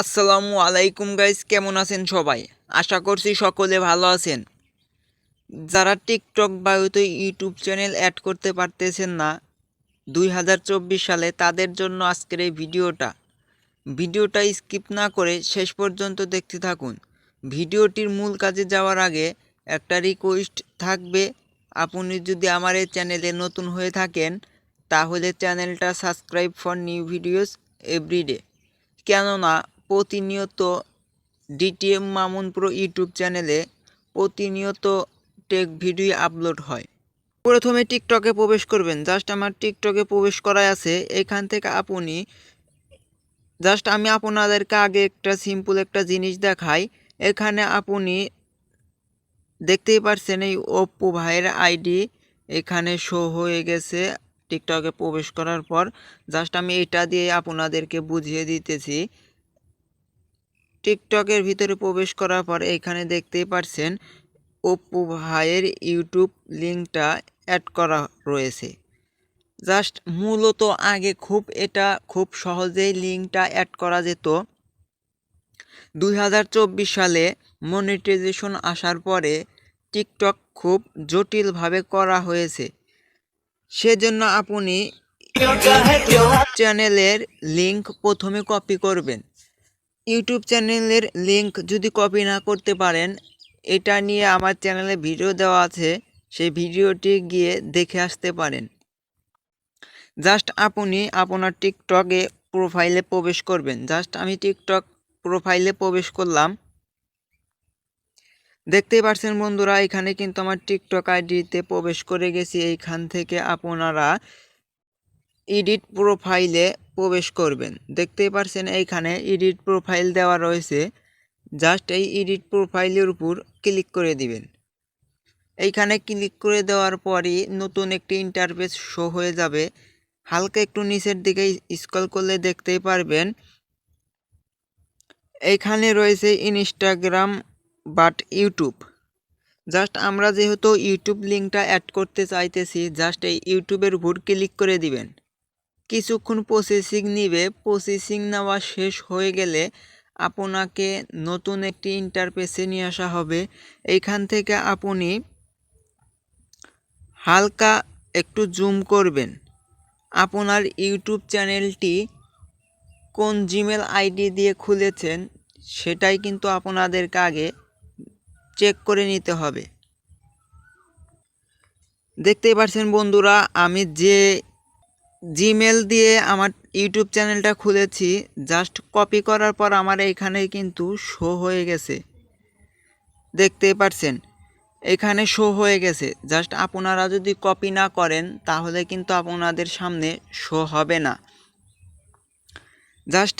আসসালামু আলাইকুম গাইস কেমন আছেন সবাই? আশা করছি সকলে ভালো আছেন। যারা টিকটক বা হয়তো ইউটিউব চ্যানেল অ্যাড করতে পারতেছেন না, দুই হাজার চব্বিশ সালে তাদের জন্য আজকের এই ভিডিওটা। ভিডিওটা স্কিপ না করে শেষ পর্যন্ত দেখতে থাকুন। ভিডিওটির মূল কাজে যাওয়ার আগে একটা রিকোয়েস্ট থাকবে। আপনি যদি আমার এই চ্যানেলে নতুন হয়ে থাকেন, তাহলে চ্যানেলটা subscribe for new videos everyday কেননা প্রতিনিয়ত ডিটিএম মামুন প্রো ইউটিউব চ্যানেলে প্রতিনিয়ত টেক ভিডিও আপলোড হয়। প্রথমে টিকটকে প্রবেশ করবেন। জাস্ট আমার টিকটকে প্রবেশ করাই আছে। এখান থেকে আপনি জাস্ট আমি আপনাদেরকে আগে একটা সিম্পল একটা জিনিস দেখাই। এখানে আপনি দেখতেই পারছেন এই ওপ্পো ভাইয়ের আইডি। এখানে শো হয়ে গেছে টিকটকে প্রবেশ করার পর। জাস্ট আমি এটা দিয়ে আপনাদেরকে বুঝিয়ে দিতেছি। টিকটকের ভিতরে প্রবেশ করার পর এখানে দেখতেই পারছেন ওপ্পো ভাইয়ের ইউটিউব লিঙ্কটা অ্যাড করা রয়েছে। জাস্ট মূলত আগে খুব এটা খুব সহজেই লিঙ্কটা অ্যাড করা যেত। দুই হাজার চব্বিশ সালে মনিটাইজেশন আসার পরে টিকটক খুব জটিলভাবে করা হয়েছে। সেজন্য আপনি চ্যানেলের লিঙ্ক প্রথমে কপি করবেন। ইউটিউব চ্যানেলের লিংক যদি কপি না করতে পারেন, এটা নিয়ে আমার চ্যানেলে ভিডিও দেওয়া আছে, সেই ভিডিওটি গিয়ে দেখে আসতে পারেন। জাস্ট আপনি আপনার টিকটকে প্রোফাইলে প্রবেশ করবেন। জাস্ট আমি টিকটক প্রোফাইলে প্রবেশ করলাম। দেখতেই পাচ্ছেন বন্ধুরা, এখানে কিন্তু আমার টিকটক আইডিতে প্রবেশ করে গেছি। এইখান থেকে আপনারা এডিট প্রোফাইলে প্রবেশ করবেন। দেখতেই পাচ্ছেন এইখানে এডিট প্রোফাইল দেওয়া রয়েছে। জাস্ট এই এডিট প্রোফাইলের উপর ক্লিক করে দিবেন। এইখানে ক্লিক করে দেওয়ার পরই নতুন একটি ইন্টারফেস শো হয়ে যাবে। হালকা একটু নিচের দিকে স্ক্রল করলে দেখতেই পারবেন। এইখানে রয়েছে ইনস্টাগ্রাম বাট ইউটিউব। জাস্ট আমরা যেহেতু ইউটিউব লিঙ্কটা অ্যাড করতে চাইতেছি, জাস্ট এই ইউটিউবের উপর ক্লিক করে দিবেন। কিছুক্ষণ প্রসেসিং নিবে। প্রসেসিং নেওয়া শেষ হয়ে গেলে আপনাকে নতুন একটি ইন্টারপেসে নিয়ে আসা হবে। এইখান থেকে আপনি হালকা একটু জুম করবেন। আপনার ইউটিউব চ্যানেলটি কোন জিমেল আইডি দিয়ে খুলেছেন সেটাই কিন্তু আপনাদেরকে আগে চেক করে নিতে হবে। দেখতেই পাচ্ছেন বন্ধুরা, আমি যে জিমেল দিয়ে আমার ইউটিউব চ্যানেলটা খুলেছি। জাস্ট কপি করার পর আমার এইখানে কিন্তু শো হয়ে গেছে। দেখতেই পাচ্ছেন এখানে শো হয়ে গেছে। জাস্ট আপনারা যদি কপি না করেন, তাহলে কিন্তু আপনাদের সামনে শো হবে না। জাস্ট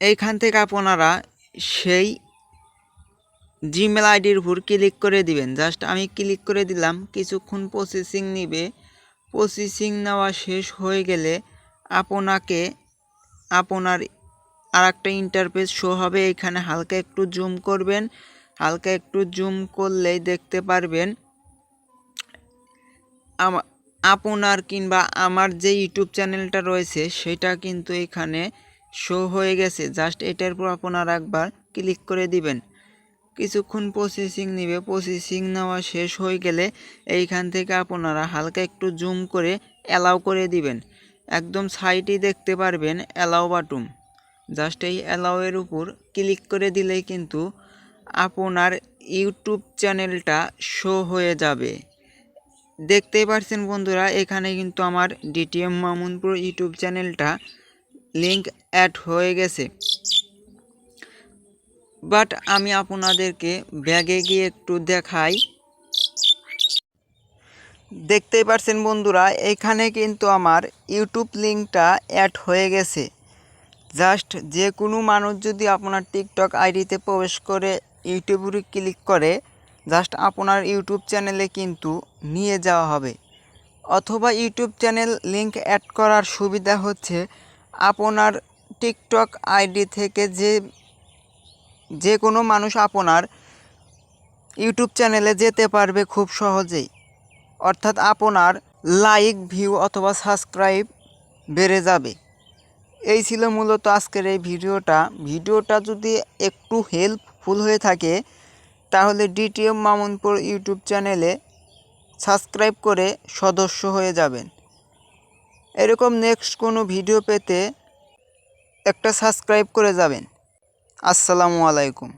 এইখান থেকে আপনারা সেই জিমেল আইডির উপর ক্লিক করে দিবেন। জাস্ট আমি ক্লিক করে দিলাম, কিছুক্ষণ প্রসেসিং নিবে। প্রসেসিং নেওয়া শেষ হয়ে গেলে আপনাকে, আপনার আর একটা ইন্টারফেস শো হবে। এখানে হালকা একটু জুম করবেন। হালকা একটু জুম করলেই দেখতে পারবেন। আপনার কিংবা আমার যে ইউটিউব চ্যানেলটা রয়েছে, সেটা কিন্তু এখানে শো হয়ে গেছে। জাস্ট এটার উপর আপনারা একবার ক্লিক করে দিবেন। কিছুক্ষণ প্রসেসিং নেবে। প্রসেসিং নেওয়া শেষ হয়ে গেলে এইখান থেকে আপনারা হালকা একটু জুম করে অ্যালাউ করে দিবেন। একদম সাইডে দেখতে পারবেন অ্যালাউ বাটুম জাস্ট এই অ্যালাউয়ের উপর ক্লিক করে দিলেই কিন্তু আপনার ইউটিউব চ্যানেলটা শো হয়ে যাবে। দেখতেই পারছেন বন্ধুরা, এখানে কিন্তু আমার ডিটিএম মামুনপুর ইউটিউব চ্যানেলটা লিংক অ্যাড হয়ে গেছে। বাট আমি আপনাদেরকে ব্যাগে গিয়ে একটু দেখাই। দেখতেই পারছেন বন্ধুরা, এখানে কিন্তু আমার ইউটিউব লিঙ্কটা অ্যাড হয়ে গেছে। জাস্ট যে কোনো মানুষ যদি আপনার টিকটক আইডিতে প্রবেশ করে ইউটিউবে ক্লিক করে জাস্ট আপনার ইউটিউব চ্যানেলে কিন্তু নিয়ে যাওয়া হবে। অথবা ইউটিউব চ্যানেল লিঙ্ক অ্যাড করার সুবিধা হচ্ছে, আপনার টিকটক আইডি থেকে যে যে কোনো মানুষ আপনার ইউটিউব চ্যানেলে যেতে পারবে খুব সহজেই। অর্থাৎ আপনার লাইক, ভিউ অথবা সাবস্ক্রাইব বেড়ে যাবে। এই ছিল মূলত আজকের এই ভিডিওটা। ভিডিওটা যদি একটু হেল্পফুল হয়ে থাকে, তাহলে ডিটিএম মামুনপুর ইউটিউব চ্যানেলে সাবস্ক্রাইব করে সদস্য হয়ে যাবেন। এরকম নেক্সট কোনো ভিডিও পেতে একটা সাবস্ক্রাইব করে যাবেন। আসসালামু আলাইকুম।